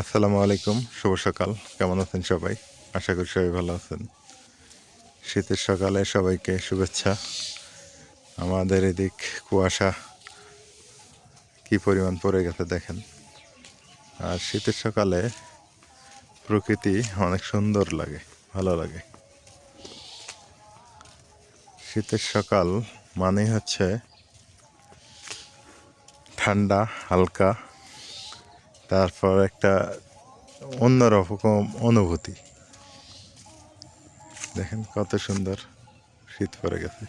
আসসালামু আলাইকুম, শুভ সকাল। কেমন আছেন সবাই? আশা করি সবাই ভালো আছেন। শীতের সকালে সবাইকে শুভেচ্ছা। আমাদের এদিক কুয়াশা কি পরিমাণ পড়ে গেছে দেখেন। আর শীতের সকালে প্রকৃতি অনেক সুন্দর লাগে, ভালো লাগে। শীতের সকাল মানে হচ্ছে ঠান্ডা, হালকা তারপর একটা অন্যরকম অনুভূতি। দেখেন কত সুন্দর শীত পড়ে গেছে।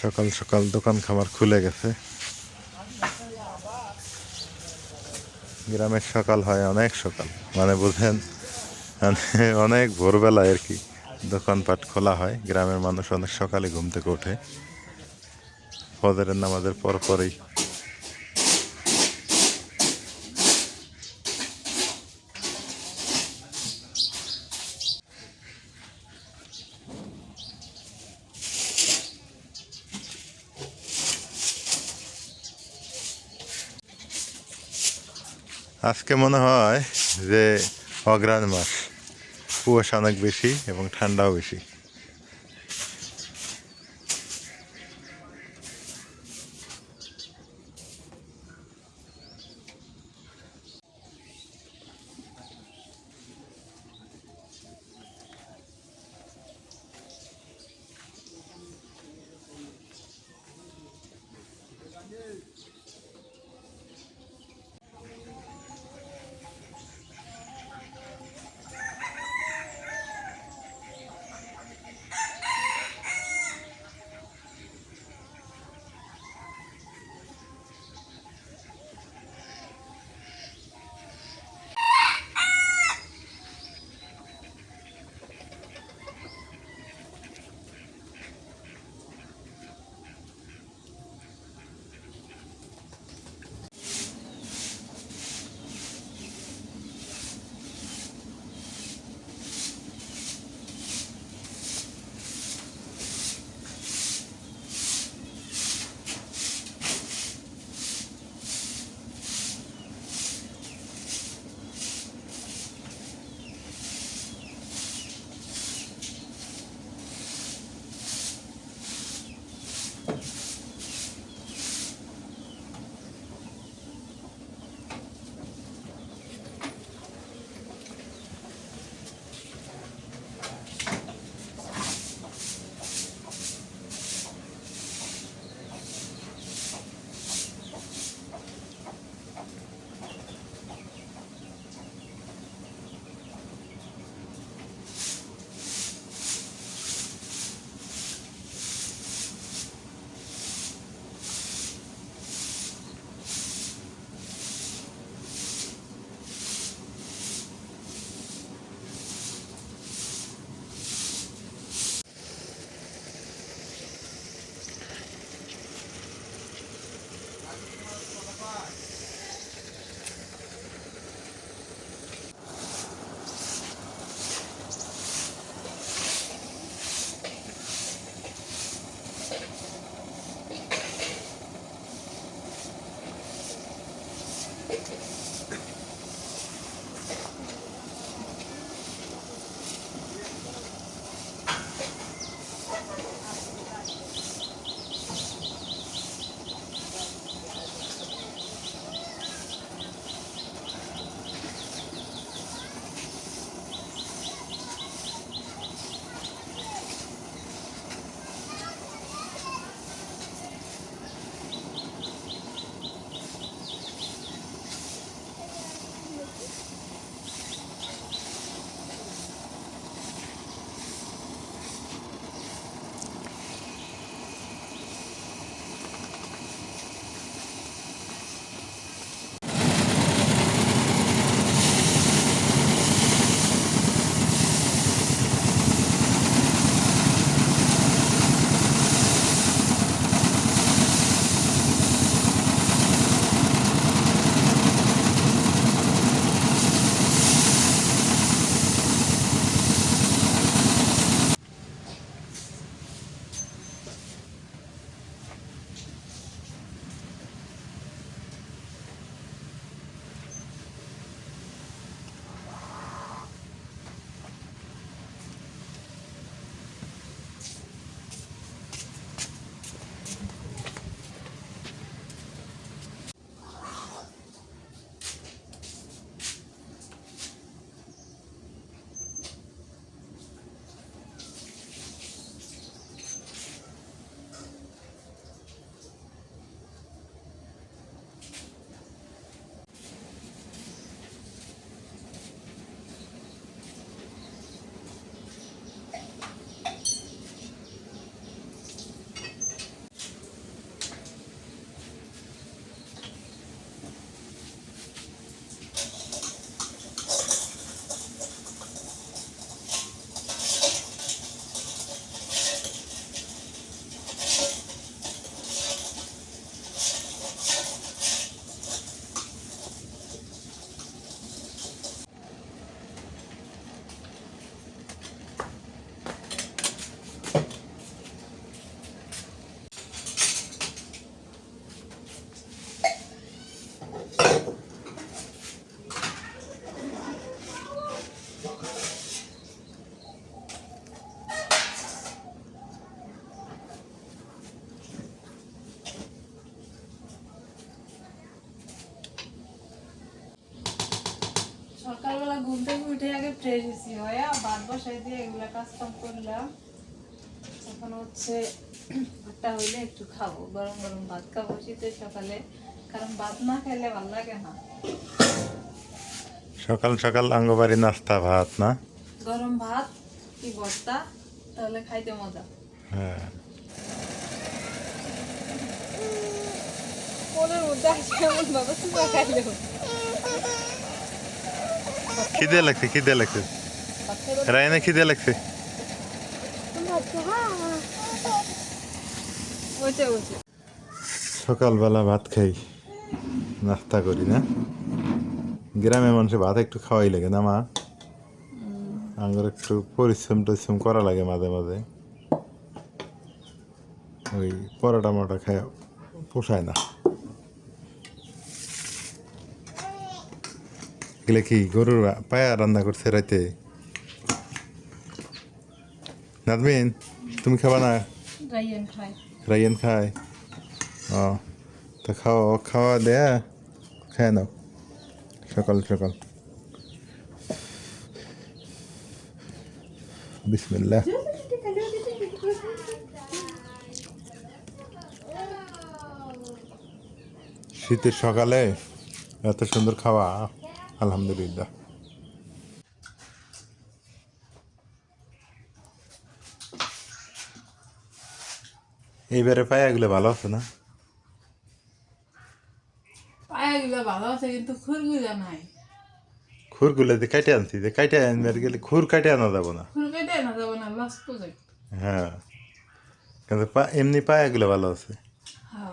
সকাল সকাল দোকান খামার খুলে গেছে। গ্রামের সকাল হয়, অনেক সকাল। মানে বোঝেন মানে অনেক ভোরবেলায় আর কি দোকানপাট খোলা হয়, গ্রামের মানুষ অনেক সকালে ঘুম থেকে ওঠে। ফজরের নামাজের পর আজকে মনে হয় যে অগ্রাণ মাস। কুয়াশা অনেক বেশি এবং ঠান্ডাও বেশি। উঠে হয়েছি হয়ে ভাত বসাই দিয়ে এগুলা কাজ করলাম। এখন হচ্ছে ভাতটা হইলে একটু খাব গরম গরম ভাত খাব শীতের সকালে কারণ ভাত না খেলে ভালো লাগে না। সকাল সকাল আঙ্গবাড়ি নাস্তা ভাত না? গরম ভাত কি ভর্তা তাহলে খাইতে মজা। হ্যাঁ। মনের মধ্যে আসে এমন ভাবে চুপা খাইলেও। খিদে লাগছে খিদে লাগছে। রায়না খিদে লাগছে। সকালবেলা ভাত খাই নাস্তা করি না? গ্রামে মানুষের ভাত একটু খাওয়াই লাগে না মা? আঙ্গুর একটু পরিশ্রম টরিশ্রম করা লাগে মাঝে মাঝে। ওই পরোটা মরোটা খায় পোষায় না। এগুলো কি গরুর পায়া রান্না করছে রাইতে? নাদমিন তুমি খাবা না? রাইয়ান খায়। ও তো খাওয়া খাওয়া দেয়া খায় নাও। সকাল সকাল। বিসমিল্লাহ। শীতের সকালে এত সুন্দর খাওয়া। আলহামদুলিল্লাহ। এইবারে পায়াগুলো ভালো আছে না? পায়াগুলো ভালো আছে কিন্তু খুরগুলো নাই। খুরগুলো দিয়ে কাটে আনছি যে কাটে আনবার গেলে খুর কাটে আনা যাব না। খুর কেটে না যাব না লস প্রজেক্ট হ্যাঁ। কিন্তু এমনি পায়াগুলো ভালো আছে। হ্যাঁ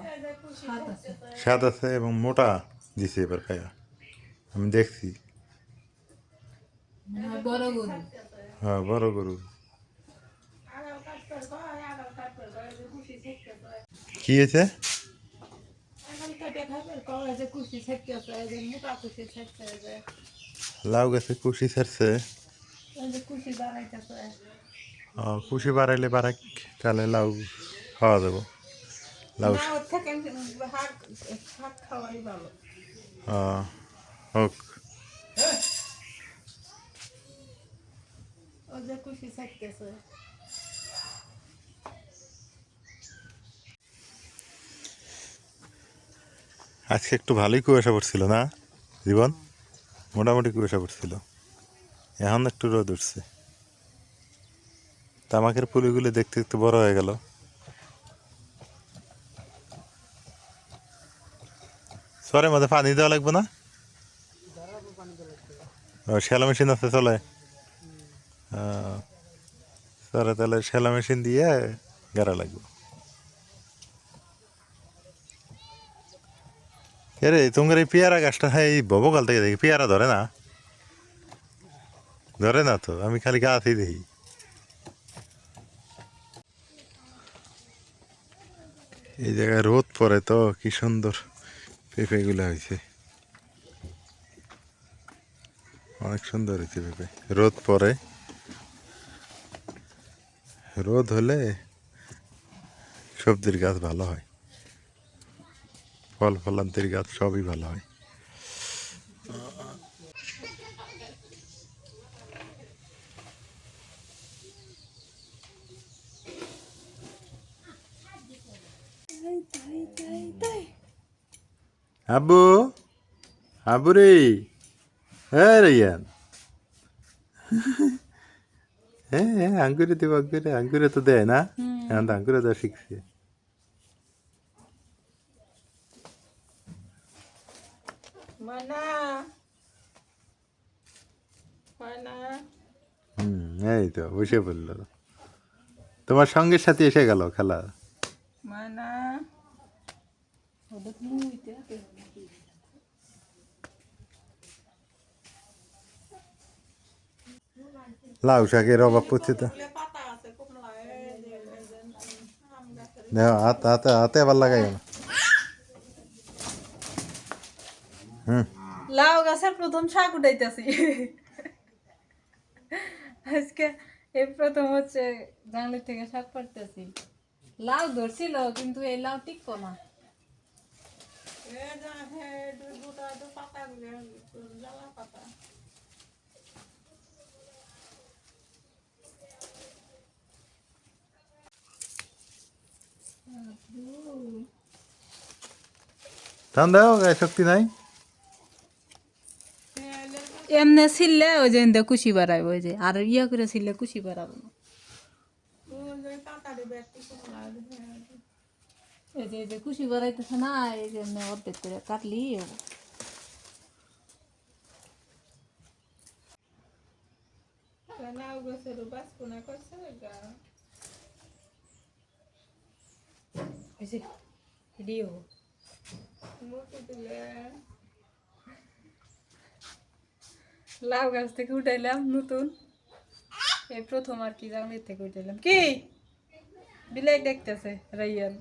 আছে। স্বাদ আছে এবং মোটা দিছে এবার পায়া। আমি দেখছি। হয় বড় গরু। হ্যাঁ বড় গরু। কি হয়েছে? লাউ গাছে কুশি ছাড়ছে। কুশি বাড়াইলে বাড়াক তাহলে লাউ খাওয়া যাব। লাউ হ্যাঁ, হোক। আজকে একটু ভালোই কুয়াশা পড়ছিল না? জীবন? মোটামুটি কুয়াশা পড়ছিল। এখন একটু রোদ উঠছে। তামাকের পুলিগুলো দেখতে দেখতে বড় হয়ে গেল। সরে মধ্যে পানি দেওয়া লাগবে না? শ্যালো মেশিন আছে, চলে। সরে তাহলে শ্যালো মেশিন দিয়ে গাড়া লাগবে। রে, তোমার এই পেয়ারা গাছটা হ্যাঁ এই ববকাল থেকে দেখি, পেয়ারা ধরে না? ধরে না তো, আমি খালি গাছই দেখি। এই জায়গায় রোদ পড়ে তো, কি সুন্দর পেঁপেগুলো হয়েছে। অনেক সুন্দর হয়েছে রোদ পরে রোদ হলে সবজির গাছ ভালো হয়। ফল ফলান্তির গাছ সবই ভালো হয়। আবু আব্বু? রে হ্যাঁ রাইয়ান হ্যাঁ হ্যাঁ আঙ্গুরে দেবো আঙ্গুরে আঙ্গুরে তো দেয় না। এখন তো আঙ্গুরে দেওয়া শিখছে। হুম এই তো বসে পড়ল। তোমার সঙ্গের সাথে এসে গেল খেলা। মানা। লাউ শাকের অভাব পড়ছে তো দেখো হাত হাতে হাতে আবার লাগাই না হুম লাউ গাছের প্রথম শাক উঠাইতেছি আজকে এই প্রথম হচ্ছে জানলে থেকে শাক পাড়তেছি লাউ ধরছিল কিন্তু এই লাউ টিকবো না টান দাও গায়ে শক্তি নাই এমনি ছিললে ওই যে এমনি কুশি বাড়াবে ওই যে আর ইয়া করে ছিললে কুশি বাড়াবে না এই যে এই যে কুশি বাড়াইতেছে না এই যে এমনি অর্ধেক করে কাটলি যে এডি হব। লাউ গাছ থেকে উঠাইলাম নতুন। এই প্রথম আর কি জাংলির থেকে উঠাইলাম। কি? বিলাই দেখতেছে রাইয়ান।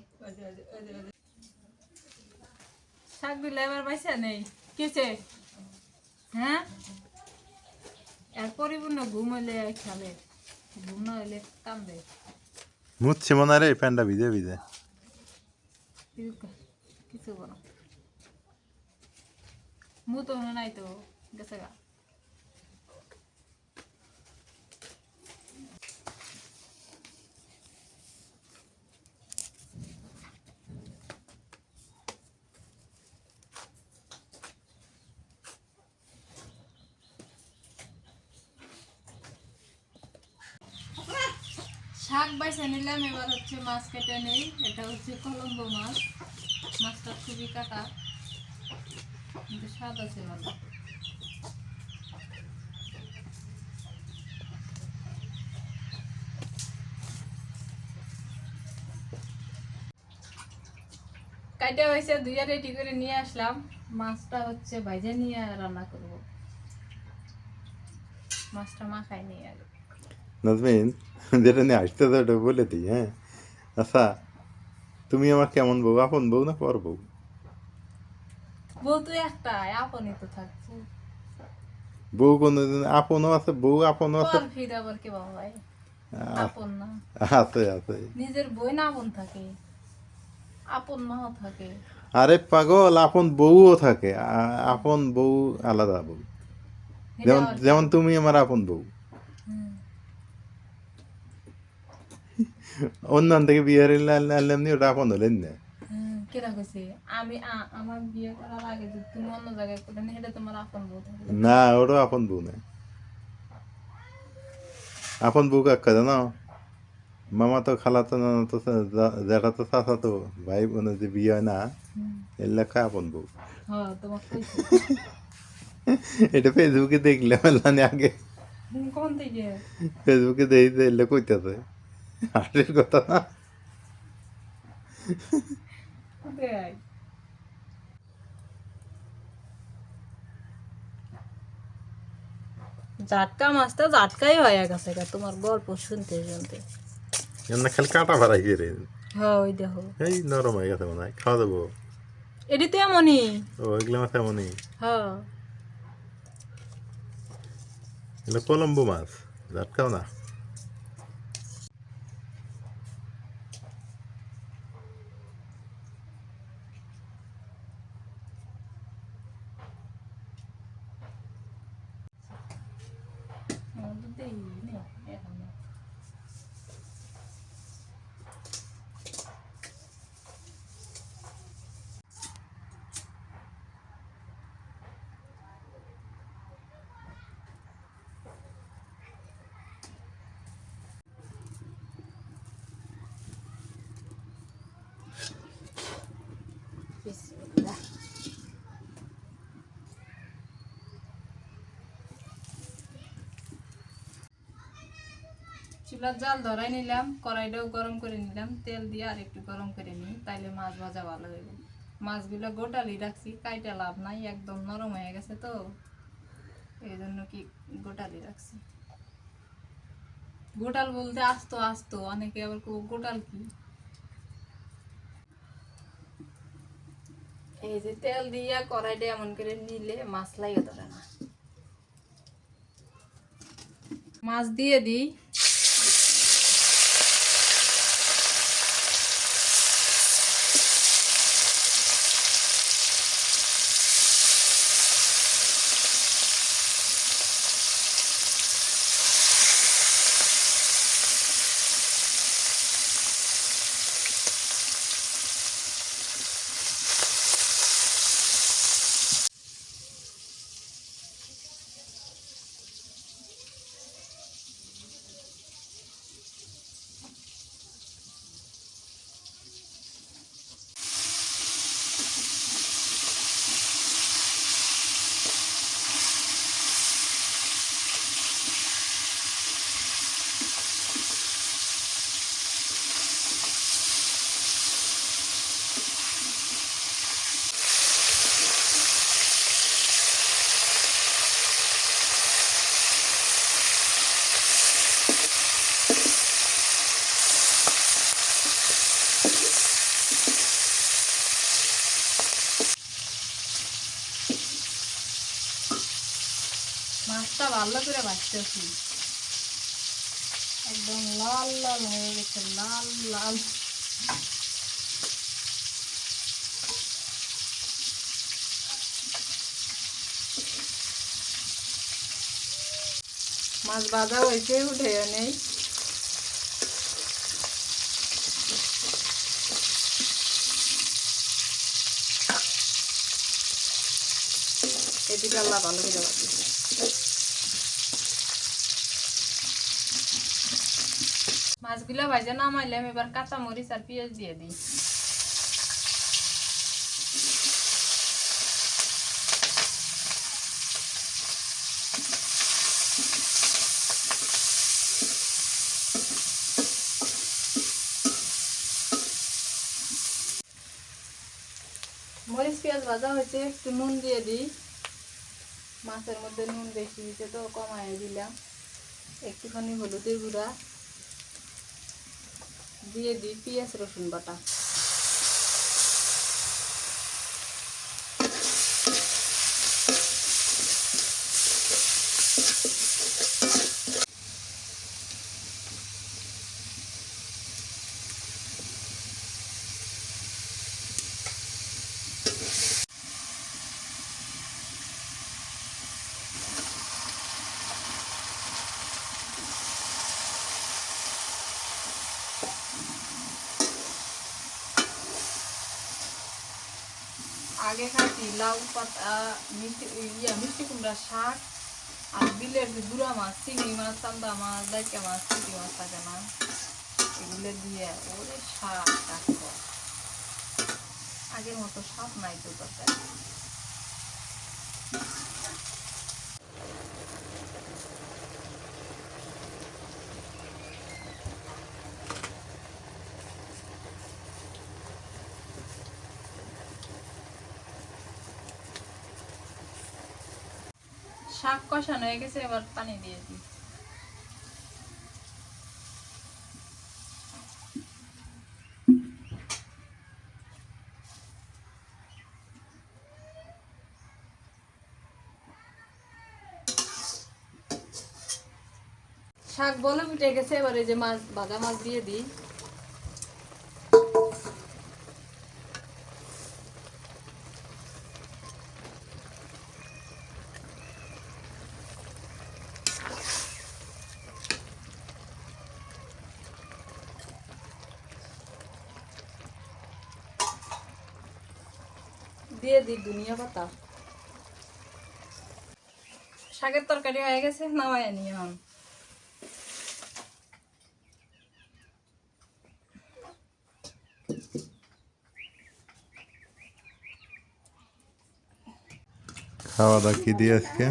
শাক দিলে এবার পয়সা নেই কেছে হ্যাঁ? আর পরিপূর্ণ ঘুম হইলে খাবে। ঘুম না হইলে কান্দে মুচ্ছে মনে রে প্যান্ডা ভিজে ভিজে। কিছু বলো। মু তো নাই তো গেছে গা শাক বাইসে নিলাম এবার হচ্ছে মাছ কেটে নেই। এটা হচ্ছে কলম্বো মাছ। মাছটা খুবই কাটা। কিন্তু স্বাদ আছে ভালো কাইটা হয়েছে দুইয়া রেডি করে নিয়ে আসলাম। মাছটা হচ্ছে ভাইজে নিয়ে রান্না করব। মাছটা মাখাই নিয়ে আগে নাজমিন, যেটা নিয়ে আসতে ওটা বলে দিই হ্যাঁ? আচ্ছা তুমি আমার কেমন বউ? আপন বউ না পর বউ? বউ তো একটাই আপনই তো থাকছে। বউ কোনদিন আপনও আছে বউ আপনও আছে। ফির আবার কে বাবা ভাই? আপন না। আছে আছে। নিজের বই না আপন থাকে আপন মাও থাকে। আরে পাগল আপন বউও থাকে। আপন বউ আলাদা বউ। যেমন যেমন তুমি আমার আপন বউ। অন্যান থেকে আনলে এমনি ওটা আপন হলেন না। কেরা কইছে আমি আমার বিয়ে করার আগে যদি তুমি অন্য জায়গায় করে নি এটা তোমার আপন বউ না ওরও আপন বউ না আপন বউ কাকা জানো? মামা তো খালা তো নানা তো যেটা তো চাচা তো ভাই বোনের যে বিয়ে হয় না। এর লেখা আপন বউ। হ্যাঁ এটা ফেসবুকে দেখলাম মানে আগে। ফেসবুকে দেখি এলে কইতেছে। হাসির কথা না। দেখ জাটকা মাছটা জাটকাই হয়ে গেছে তোমার গল্প শুনতে শুনতে। এমনি খালি কাটা ভাড়াই রে? হ্যাঁ ওই দেখো। এই নরম হয়ে গেছে মনে হয় খাওয়া দেবো। এটি তো এমনই। ও এগুলো মাছ এমনই। হ্যাঁ। এগুলো কলম্বো মাছ জাটকাও না আমাদের দেই নে, এখন না। বিসমিল্লাহ। চুলার জাল ধরাই নিলাম, কড়াইটাও গরম করে নিলাম, তেল দিয়ে আর একটু গরম করে নিই, তাইলে মাছ ভাজা ভালো হইব। মাছগুলো গোটালি রাখছি, কাইটা লাভ নাই, একদম নরম হয়ে গেছে তো। এই জন্য কি গোটালি রাখছি। গোটাল বলতে আস্ত আস্ত, অনেকে আবার গোটাল কি? এই যে তেল দিয়া কড়াইটা এমন করে নিলে মাছ লাগে ধরে না। মাছ দিয়ে দিই ভালো করে ভাজতেছি একদম লাল লাল হয়ে গেছে, লাল লাল। মাছ ভাজা হয়েছে উঠে নেই। এদিকে আল্লাহ ভালো করে মাছগুলা ভাজা নামাইলাম, এবার কাঁচা মরিচ আর পেঁয়াজ দিয়ে দিই। মরিচ, পেঁয়াজ ভাজা হয়েছে, একটু নুন দিয়ে দিই। মাছের মধ্যে নুন বেশি দিতে তো কমাই দিলাম। একটুখানি হলুদের গুঁড়া। দিয়ে দিই পেঁয়াজ রসুন বাটা। আগে খাচ্ছি লাউ পাতা, মিষ্টি, ইয়া, মিষ্টি কুমড়া, শাক, আর বিলের যে দুরা মাছ, চিংড়ি মাছ চান্দা মাছ দাইকা মাছ চিংড়ি মাছ থাকে না এগুলো দিয়ে ওরে শাক আগের মতো শাক নাই তো তরকারি শাক কষানো হয়ে গেছে, এবার পানি দিয়ে দিই। শাক বলে উঠে গেছে, এবার এই যে মাছ, ভাজা মাছ দিয়ে দিই। দিয়ে দিই দুনিয়া পাতা। শাকের তরকারি হয়ে গেছে নামাই নিয়ে এখন। খাওয়া দাওয়া কি দিয়ে আজকে?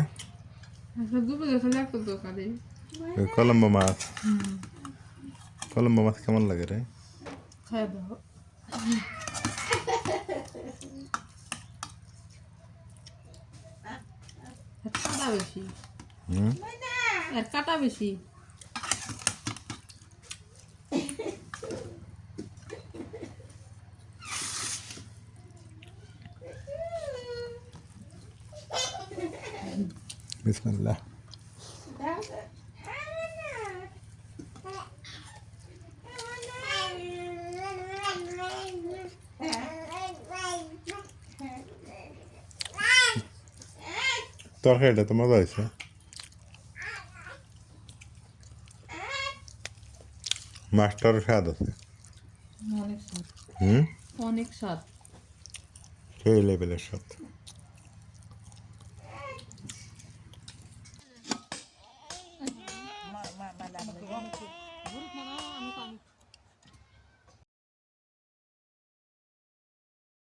ওই কলম্বো মাছ। কলম্বো মাছ কেমন লাগে রে? খাই দাও কাটা বেশি। এর কাটা বেশি। বিসমিল্লাহ। তরকারিটা তো মজা হয়েছে মাছটারও স্বাদ আছে অনেক স্বাদ হুম অনেক স্বাদ সেই লেভেলের স্বাদ